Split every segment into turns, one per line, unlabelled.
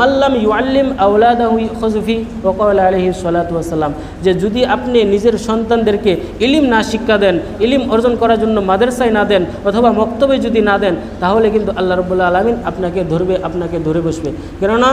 মাল্লাম ইউআল্লিম আউলাদাহুই খসফি ওকাল আলহি সালাতাম যে যদি আপনি নিজের সন্তানদেরকে ইলিম না শিক্ষা দেন, ইলিম অর্জন করার জন্য মাদ্রাসায় না দেন অথবা মক্তবে যদি না দেন, তাহলে কিন্তু আল্লাহ রবুল্লা আলমিন আপনাকে ধরবে, আপনাকে ধরে বসবে। কেননা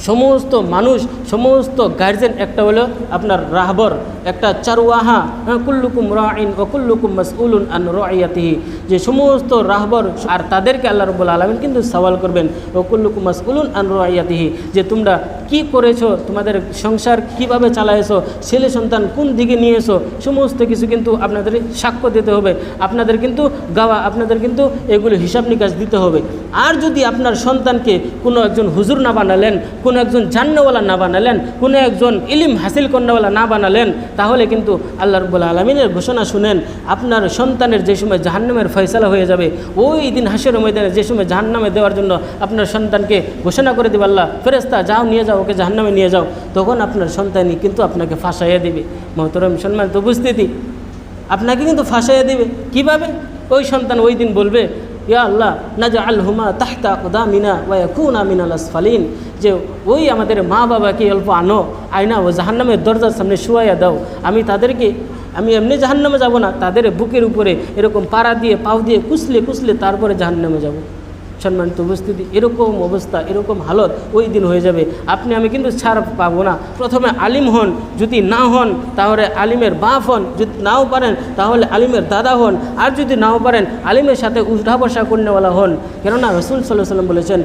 সমস্ত মানুষ সমস্ত গার্জেন একটা হলো আপনার রাহবর একটা চারুয়াহা হ্যাঁ, কুল্লুকুম রাইন ও কুল্লুকুম মাসউলুন আন রাইয়াতিহি যে সমস্ত রাহবর আর তাদেরকে আল্লাহ রবুল্লা আলমিন কিন্তু সওয়াল করবেন ও কুল্লুকুম মাসউলুন আন রাইয়াতিহি যে তোমরা কি করেছ? তোমাদের সংসার কীভাবে চালাইছো? ছেলে সন্তান কোন দিকে নিয়ে এসো? সমস্ত কিছু কিন্তু আপনাদের সাক্ষ্য দিতে হবে। আপনাদের কিন্তু গাওয়া, আপনাদের কিন্তু এগুলো হিসাব নিকাশ দিতে হবে। আর যদি আপনার সন্তানকে কোনো একজন হুজুর না বানালেন, কোনো একজন জান্নওয়ালা না বানালেন, কোনো একজন ইলিম হাসিল কন্যাওয়ালা না বানালেন, তাহলে কিন্তু আল্লাহ রব্বুল আলমিনের ঘোষণা শুনেন, আপনার সন্তানের যে সময় জাহান্নামের ফয়সালা হয়ে যাবে, ওই দিন হাসের ময়দানে যে সময় জাহান্নামে দেওয়ার জন্য আপনার সন্তানকে ঘোষণা করে দেবে আল্লাহ ফেরেস্তা যাও, নিয়ে যাও ওকে জাহান্নামে নিয়ে যাও, তখন আপনার সন্তানই কিন্তু আপনাকে ফাঁসাইয়া দেবে। মহতরম সম্মানিত উপস্থিতি। আপনাকে কিন্তু ফাঁসাইয়া দেবে। কীভাবে? ওই সন্তান ওই দিন বলবে, ইয়া আল্লাহ না যা আল হুমা তাহতা কুদামিনা ওয়া খুনা মিনাল আসফালিন। যে, ওই আমাদের মা বাবাকে অল্প আনো, আয়না ও জাহান্নামের দরজার সামনে শুয়াইয়া দাও। আমি তাদেরকে, আমি এমনি জাহান্নামে যাব না, তাদের বুকের উপরে এরকম পাড়া দিয়ে, পাও দিয়ে কুচলে কুচলে তারপরে জাহান্নামে যাব। সম্মানিত উপস্থিতি, এরকম অবস্থা, এরকম হালত ওই দিন হয়ে যাবে। আপনি, আমি কিন্তু ছাড় পাবো না। প্রথমে আলিম হন, যদি না হন, তাহলে আলিমের বাপ হন। যদি নাও পারেন, তাহলে আলিমের দাদা হন। আর যদি নাও পারেন, আলিমের সাথে উঠা বসা করনেওয়ালা হন। কেননা রসুল সাল্লাহ সাল্লাম বলেছেন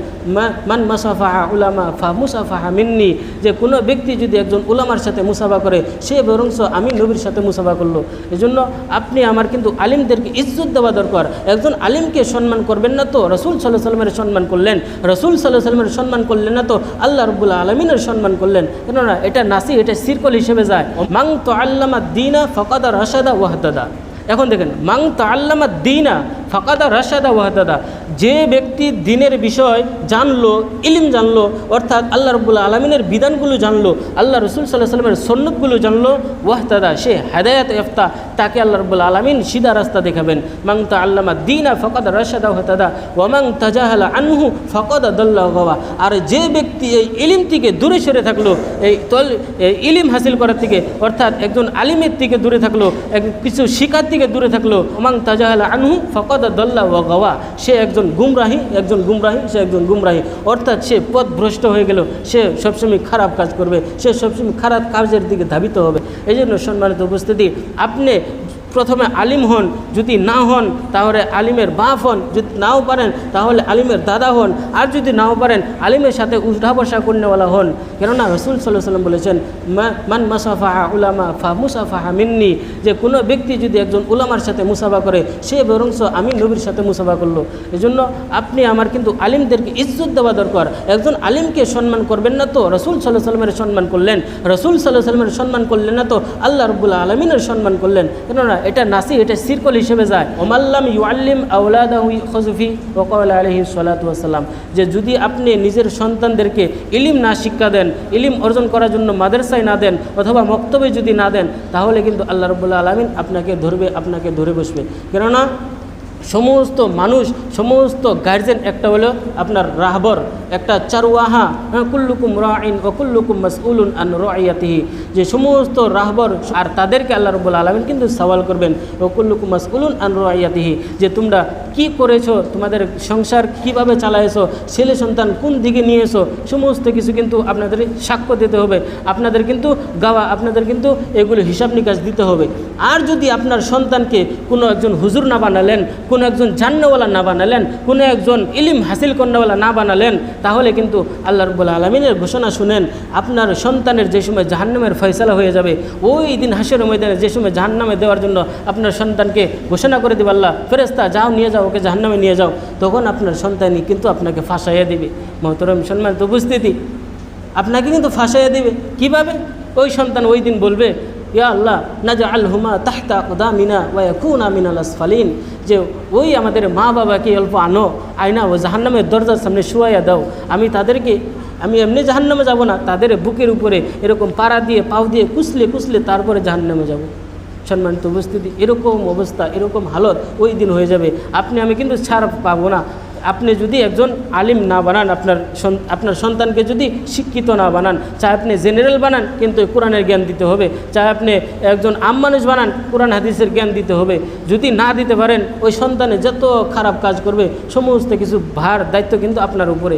মান মাসাফাহা উলামা ফা মুসাফাহা মিন্নি। যে কোনো ব্যক্তি যদি একজন উলামার সাথে মুসাফা করে, সে বরংস আমি নবীর সাথে মুসাফা করল। এজন্য আপনি আমার কিন্তু আলিমদেরকে ইজ্জত দেওয়া দরকার। একজন আলিমকে সম্মান করবেন না তো? রসুল সাল্লাহ সাল্লামের সম্মান করলেন, রসুল সাল্লাহ সাল্লামের সম্মান করলেন না তো, আল্লাহ রবুল্লা আলমিনের সম্মান করলেন। কেননা এটা নাসি, এটা সিরকল হিসেবে যায়। মাং তো আল্লামা দিনা ফকাদা রসাদা ওয়াহদাদা। এখন দেখেন মাং তো আল্লামা দিনা ফকাদা রসাদা ওয়াহদাদা। যে ব্যক্তি দিনের বিষয় জানলো, ইলিম জানলো, অর্থাৎ আল্লাহ রব্বুল্লাহ আলমিনের বিধানগুলো জানলো, আল্লাহ রসুল সাল্লাহ সাল্লামের সন্ন্যতগুলো জানলো ওয়াহতাদা সে হেদায়াত এফতা তাকে আল্লাহ রব্বুল্লাহ আলমিন সিধা রাস্তা দেখাবেন। মাং তা আল্লামা দিনা ফকাদা রসাদা ওয়াহতাদা ওয়ামাং তাজাহালা আনহু ফকাদা দল্লাহ গাওয়া। আর যে ব্যক্তি এই ইলিম থেকে দূরে সরে থাকল, এই তল ইলিম হাসিল করার থেকে, অর্থাৎ একজন আলিমের থেকে দূরে থাকল, এক কিছু শিকার থেকে দূরে থাকল ওমাং তাজাহালা আনহু ফকাদা দল্লা ও গাওয়া। সে একজন গুমরাহী, একজন গুমরাহি, সে একজন গুমরাহী। অর্থাৎ সে পথ ভ্রষ্ট হয়ে গেল, সে সবসময় খারাপ কাজ করবে, সে সবসময় খারাপ কাজের দিকে ধাবিত হবে। এই জন্য সম্মানিত উপস্থিতি, আপনি প্রথমে আলিম হন, যদি না হন, তাহলে আলিমের বাপ হন, যদি নাও পারেন, তাহলে আলিমের দাদা হন, আর যদি নাও পারেন, আলিমের সাথে উঠা বসা করনেওয়ালা হন। কেননা রসুল সাল্লাহ সাল্লাম বলেছেন মান মাসাফাহা উলামা ফা মুসাফাহা মিন্নি যে কোনো ব্যক্তি যদি একজন উলামার সাথে মুসাফা করে, সে বরংস আমি নবীর সাথে মুসাফা করল। এজন্য আপনি আমার কিন্তু আলিমদেরকে ইজ্জত দেওয়া দরকার। একজন আলিমকে সম্মান করবেন না তো? রসুল সাল্লাহ সাল্লামের সম্মান করলেন। রসুল সাল্লাহ সাল্লামের সম্মান করলেন না তো? আল্লাহ রব্বুল্লাহ আলমিনের সম্মান করলেন। কেননা এটা নাসি এটা সিরকল হিসেবে যায়। ওমাল্লাম ইউআল্লিম আউলাদাহুই খসফি ওকাল আলহি সালাতাম যে যদি আপনি নিজের সন্তানদেরকে ইলিম না শিক্ষা দেন, ইলিম অর্জন করার জন্য মাদ্রাসায় না দেন, অথবা মক্তবে যদি না দেন, তাহলে কিন্তু আল্লাহ রবুল্লা আলমিন আপনাকে ধরবে, আপনাকে ধরে বসবে। কেননা সমস্ত মানুষ সমস্ত গার্জেন একটা হলো আপনার রাহবর একটা চারুয়াহা হ্যাঁ, কুল্লুকুম রাইন ও কুল্লুকুম মাসউলুন আন রাইয়াতিহি যে সমস্ত রাহবর আর তাদেরকে আল্লাহ রব্বুল আলমিন কিন্তু সওয়াল করবেন ও কুল্লুকুম মাসউলুন আন রাইয়াতিহি যে তোমরা কি করেছ তোমাদের সংসার কীভাবে চালাইছো ছেলে সন্তান কোন দিকে নিয়ে এসো সমস্ত কিছু কিন্তু আপনাদের সাক্ষ্য দিতে হবে। আপনাদের কিন্তু গাওয়া আপনাদের কিন্তু এগুলো হিসাব নিকাশ দিতে হবে। আর যদি আপনার সন্তানকে কোনো একজন হুজুর না বানালেন কোনো একজন জান্নওয়ালা না বানালেন, কোনো একজন ইলিম হাসিল কন্যাওয়ালা না বানালেন, তাহলে কিন্তু আল্লাহ রব্বুল আলমিনের ঘোষণা শুনেন, আপনার সন্তানের যে সময় জাহান্নামের ফয়সালা হয়ে যাবে, ওই দিন হাসের ময়দানে যে সময় জাহান্নামে দেওয়ার জন্য আপনার সন্তানকে ঘোষণা করে দেবে আল্লাহ ফেরেস্তা যাও, নিয়ে যাও, ওকে জাহান্নামে নিয়ে যাও, তখন আপনার সন্তানই কিন্তু আপনাকে ফাঁসাইয়া দিবে। মহতরম সম্মানিত উপস্থিতি, আপনাকে কিন্তু ফাঁসাইয়া দিবে। কীভাবে? ওই সন্তান ওই দিন বলবে, ইয়া আল্লাহ না যা আল হুমা তাহতা কুদামিনা ওয়া খুনা মিনাল আসফালিন। যে, ওই আমাদের মা বাবাকে অল্প আনো, আয়না, ও জাহান্নামের দরজার সামনে শুয়াইয়া দাও। আমি তাদেরকে, আমি এমনি জাহান্নামে যাব না, তাদের বুকের উপরে এরকম পাড়া দিয়ে, পাও দিয়ে কুচলে কুচলে তারপরে জাহান্নামে যাব। সম্মানিত উপস্থিতি, এরকম অবস্থা, এরকম হালত ওই দিন হয়ে যাবে। আপনি, আমি কিন্তু ছাড় পাবো না। আপনি যদি একজন আলিম না বানান, আপনার আপনার সন্তানকে যদি শিক্ষিত না বানান চাহে আপনি জেনারেল বানান, কিন্তু কোরআনের জ্ঞান দিতে হবে। চাহে আপনি একজন আম মানুষ বানান, কোরআন হাদিসের জ্ঞান দিতে হবে। যদি না দিতে পারেন, ওই সন্তানে যত খারাপ কাজ করবে, সমস্ত কিছু ভার, দায়িত্ব কিন্তু আপনার উপরে।